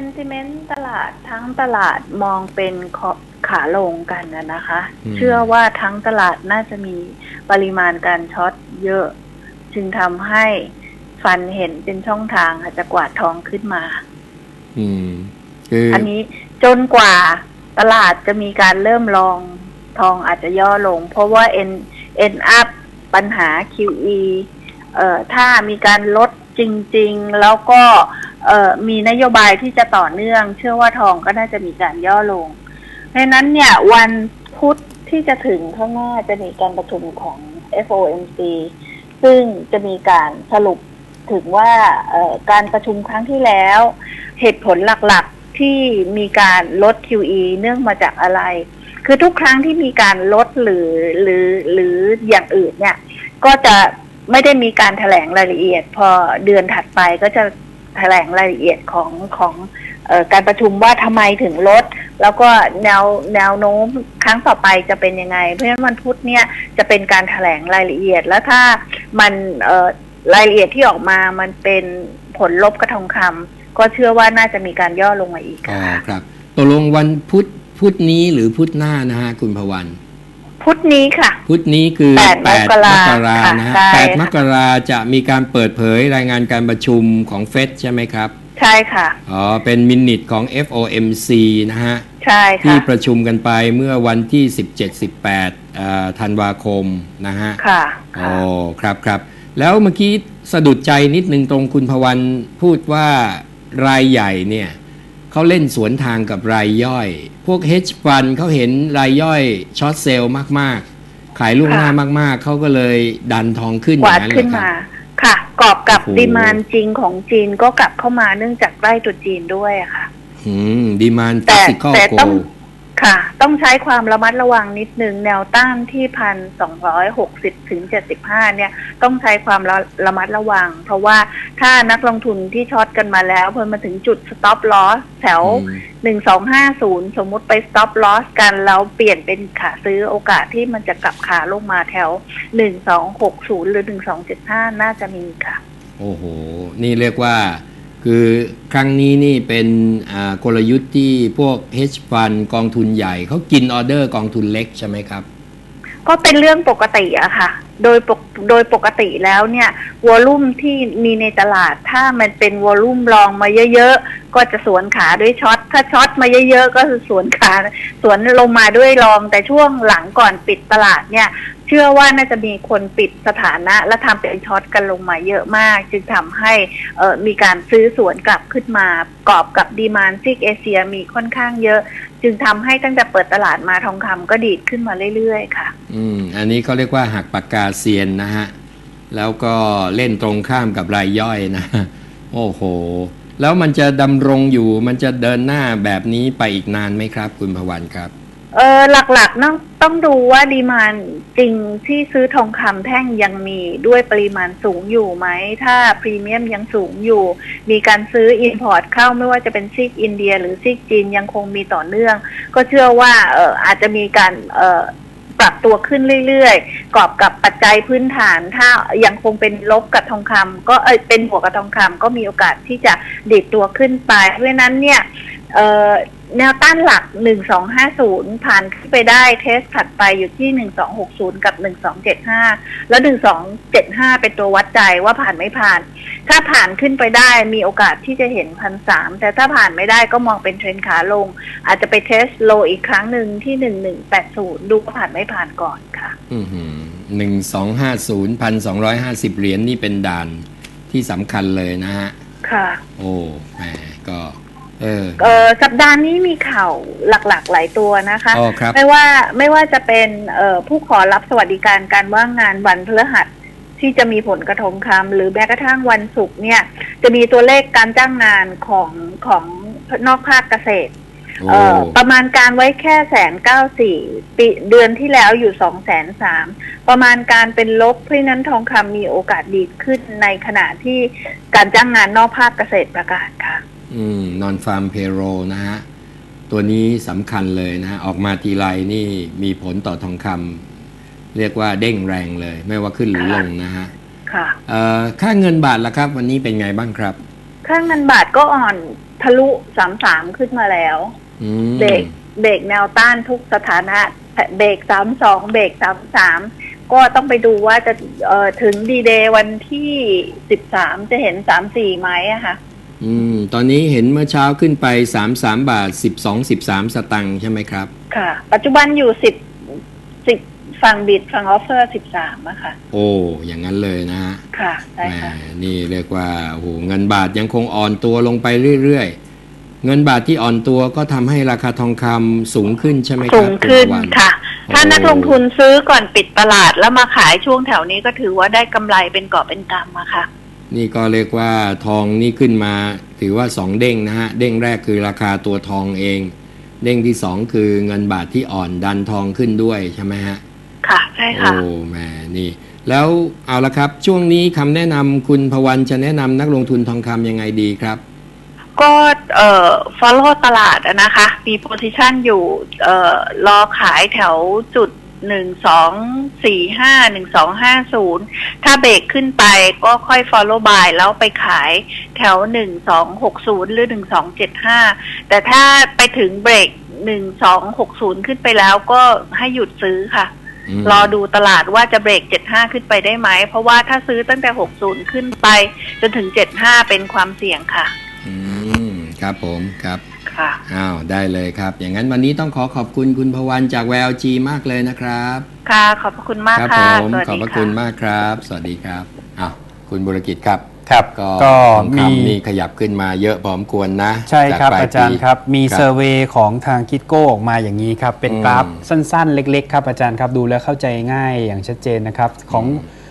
นติเมนต์ตลาดทั้งตลาดมองเป็นขอขาลงกันนะนะคะอืมเชื่อว่าทั้งตลาดน่าจะมีปริมาณการช็อตเยอะ จึงทำให้ฟันเห็นเป็นช่องทางอาจจะกวาดทองขึ้นมา อืมคืออันนี้จนกว่าตลาดจะมีการเริ่มลองทองอาจจะย่อลง เพราะว่า N N up ปัญหา QE เอ่อถ้ามีการลดจริง ๆ แล้วก็ เอ่อมีนโยบายที่จะต่อเนื่อง เชื่อว่าทองก็น่าจะมีการย่อลงเพราะนั้นเนี่ยวันพุธที่จะถึงข้างหน้าจะมีการประชุมของ FOMC ซึ่งจะมีการสรุปถึงว่าการประชุมครั้งที่แล้ว เหตุผลหลักๆที่มีการลด QE เนื่องมาจากอะไร คือทุกครั้งที่มีการลดหรือหรือหรืออย่างอื่นเนี่ย ก็จะไม่ได้มีการแถลงรายละเอียด พอเดือนถัดไปก็จะ แถลงรายละเอียดของของออการประชุมว่าทำไมถึงลด แล้วก็แนวแนวโน้มครั้งต่อไปจะเป็นยังไง เพราะฉะนั้นวันพุธเนี่ยจะเป็นการแถลงรายละเอียด แล้วถ้ามันรายละเอียดที่ออกมามันเป็นผลลบกระทองคำก็เชื่อว่าน่าจะมีการย่อลงมาอีกอ๋อค่ะครับตกลงวันพุธพุธนี้หรือพุธหน้านะฮะคุณพวัน พุธนี้ค่ะ พุธนี้คือแปดแปดมกรามกรานะฮะค่ะใช่แปดค่ะมกราจะมีการเปิดเผยรายงานการประชุมของเฟดใช่ไหมครับ ใช่ค่ะ อ๋อ เป็นมินิทของ FOMC นะฮะ ใช่ที่ค่ะประชุมกันไปเมื่อวันที่ 17-18เอ่อธันวาคมนะฮะ ค่ะอ๋อค่ะครับครับ แล้วเมื่อกี้สะดุดใจนิดนึงตรงคุณพวันพูดว่ารายใหญ่เนี่ย เขาเล่นสวนทางกับรายย่อย พวก hedge fund เขาเห็นรายย่อยช็อตเซลล์มาก ๆ ขายล่วงหน้ามากๆ เขาก็เลยดันทองขึ้นอกวาย่าดงนั้นเหรขึ้นอครับมาค่ะ กอบกับโอ้โหดีมานจริงของจีนก็กลับเข้ามาเนื่องจากใกล้ตรุษจีนด้วยอะค่ะ อืมดีมานแต่ฟิสิกอลแต่โกต้อง ค่ะ ต้องใช้ความระมัดระวังนิดนึงแนวต้านที่พันสองร้อยหกสิบถึงเจ็ดสิบห้าเนี่ยต้องใช้ความระระมัดระวัง เพราะว่าถ้านักลงทุนที่ช็อตกันมาแล้วพอมาถึงจุด stop loss แถวหนึ่งสองห้าศูนย์สมมุติไป stop loss กันแล้วเปลี่ยนเป็นขาซื้อโอกาสที่มันจะกลับขาลงมาแถวหนึ่งสองหกศูนย์หรือหนึ่งสองเจ็ดห้าน่าจะมีค่ะ โอ้โห นี่เรียกว่า คือครั้งนี้นี่เป็นกลยุทธ์ที่พวก hedge fund กองทุนใหญ่ เขากินออเดอร์กองทุนเล็กใช่ไหมครับ ก็เป็นเรื่องปกติอะค่ะ โดยปกโดยปกติแล้วเนี่ยวอลุ่มที่มีในตลาด ถ้ามันเป็นวอลุ่มรองมาเยอะๆ ก็จะสวนขาด้วยช็อต ถ้าช็อตมาเยอะๆ ก็คือสวนขาสวนลงมาด้วยรอง แต่ช่วงหลังก่อนปิดตลาดเนี่ย เชื่อว่าน่าจะมีคนปิดสถานะ และทำเป็นช็อตกันลงมาเยอะมาก จึงทำให้เมีการซื้อสวนกลับขึ้นมากรอบกับดีมานซิกเอเชียมีค่อนข้างเยอะ จึงทำให้ตั้งแต่เปิดตลาดมาทองคำก็ดีดขึ้นมาเรื่อยๆค่ะ อืมอันนี้เขาเรียกว่าหักปากกาเซียนนะฮะ แล้วก็เล่นตรงข้ามกับรายย่อยนะ โอ้โห แล้วมันจะดำรงอยู่มันจะเดินหน้าแบบนี้ไปอีกนานไหมครับ คุณพวันครับ เออหลักๆต้องต้องดูว่าดีมานจริงที่ซื้อทองคำแท่งยังมีด้วยปริมาณสูงอยู่ไหม ถ้าพรีเมียมยังสูงอยู่ มีการซื้ออินพอร์ตเข้าไม่ว่าจะเป็นซีกอินเดีย หรือซีกจีนยังคงมีต่อเนื่อง ก็เชื่อว่าเอออาจจะมีการเออ ปรับตัวขึ้นเรื่อยๆกอบกับปัจจัยพื้นฐาน ถ้ายังคงเป็นลบกับทองคำก็เออเป็นบวกกับทองคำก็มีโอกาสที่จะดีดตัวขึ้นไป เพราะฉะนั้นเนี่ย เอ่อแนวต้านหลัก 1250 ผ่านขึ้นไปได้เทสถัดไปอยู่ที่ 1260 กับ 1275 แล้ว 1275 เป็นตัววัดใจว่าผ่านไม่ผ่าน ถ้าผ่านขึ้นไปได้มีโอกาสที่จะเห็นพันสามแต่ถ้าผ่านไม่ได้ก็มองเป็นเทรนขาลง อาจจะไปเทสโลอีกครั้งหนึ่งที่ 1180 ดูว่าผ่านไม่ผ่านก่อนค่ะหนึ่งสองห้าศูนย์พันสองร้อยห้าสิบเหรียญนี่เป็นด่านที่สำคัญเลยนะฮะ ค่ะ โอ้แหมก็ เออเอ่อสัปดาห์นี้มีข่าวหลักๆหลายตัวนะคะ อ๋อครับ ไม่ว่าไม่ว่าจะเป็นเอ่อผู้ขอรับสวัสดิการการว่างงานวันพฤหัสที่จะมีผลกระทบคำหรือแม้กระทั่งวันศุกร์เนี่ย จะมีตัวเลขการจ้างงานของของนอกภาคเกษตร โอ้ เอ่อประมาณการไว้แค่แสนเก้าสี่ปีเดือนที่แล้วอยู่สองแสนสามประมาณการเป็นลบเพราะฉะนั้นทองคำมีโอกาสดีขึ้นในขณะที่การจ้างงานนอกภาคเกษตรประกาศค่ะอืม นอนฟาร์มเพโรนะฮะ ตัวนี้สำคัญเลยนะฮะ ออกมาทีไรนี่มีผลต่อทองคำเรียกว่าเด้งแรงเลย ไม่ว่าขึ้นหรือลงนะฮะ ค่ะเอ่อค่าเงินบาทล่ะครับ วันนี้เป็นไงบ้างครับค่าค่าเงินบาทก็อ่อนทะลุสามสามขึ้นมาแล้วอืมเบรกเบรกแนวต้านทุกสถานะเบรกสามสองเบรกสามสามก็ต้องไปดูว่าจะเอ่อถึงดีเดย์วันที่สิบสามจะเห็นสามสี่ไหมอะค่ะ อืมตอนนี้เห็นเมื่อเช้าขึ้นไป33บาท12 13สตังค์ใช่ไหมครับ ค่ะ ปัจจุบันอยู่สิบสิบฝั่งบิดฝั่งออฟเฟอร์สิบสามอะค่ะ โอ้อย่างนั้นเลยนะฮะค่ะใช่แหมค่ะนี่เรียกว่าโอ้โหเงินบาทยังคงอ่อนตัวลงไปเรื่อยๆ เงินบาทที่อ่อนตัวก็ทำให้ราคาทองคำสูงขึ้นใช่ไหมคสูรับงขึ้นณพวันค่ะ ถ้าโอ้นักลงทุนซื้อก่อนปิดตลาดแล้วมาขายช่วงแถวนี้ก็ถือว่าได้กำไรเป็นกอบเป็นกำอะค่ะ นี่ก็เรียกว่าทองนี่ขึ้นมา ถือว่าสองเด้งนะฮะ เด้งแรกคือราคาตัวทองเอง เด้งที่สองคือเงินบาทที่อ่อนดันทองขึ้นด้วยใช่ไหมฮะ ค่ะ ใช่ค่ะ โอ้แหมนี่ แล้วเอาละครับ ช่วงนี้คำแนะนำคุณพวันจะแนะนำนักลงทุนทองคำยังไงดีครับ ก็เอ่อ follow ตลาดอะนะคะ มี position อยู่เอ่อรอขายแถวจุด หนึ่งสองสี่ห้าหนึ่งสองห้าศูนย์ถ้าเบรกขึ้นไปก็ค่อย follow buy แล้วไปขายแถวหนึ่งสองหกศูนย์หรือหนึ่งสองเจ็ดห้าแต่ถ้าไปถึงเบรกหนึ่งสองหกศูนย์ขึ้นไปแล้วก็ให้หยุดซื้อค่ะมรอดูตลาดว่าจะเบรก75ขึ้นไปได้ไหม เพราะว่าถ้าซื้อตั้งแต่60ขึ้นไป จนถึง75เป็นความเสี่ยงค่ะ อืม ครับผมครับ ค่ะอ้าวได้เลยครับ อย่างนั้นวันนี้ต้องขอขอบคุณคุณพวันจากแววจีมากเลยนะครับ ค่ะ ขอบพระคุณมากครัค่ะผมสวัสขอบดีพระค่ะคุณมากครับ สวัสดีครับอ้าวคุณบุรกิจครับครับก็ก็ทองมี คำนี่ขยับขึ้นมาเยอะพอสมควรนะใช่ครับกปลอาจารย์ครับ มีครับเซอร์เวยของทางคิดโก้ออกมาอย่างนี้ครับ เป็นอืมกราฟสั้นๆ เล็ก ๆ ครับอาจารย์ครับ ดูแล้วเข้าใจง่ายอย่างชัดเจนนะครับ ของอืม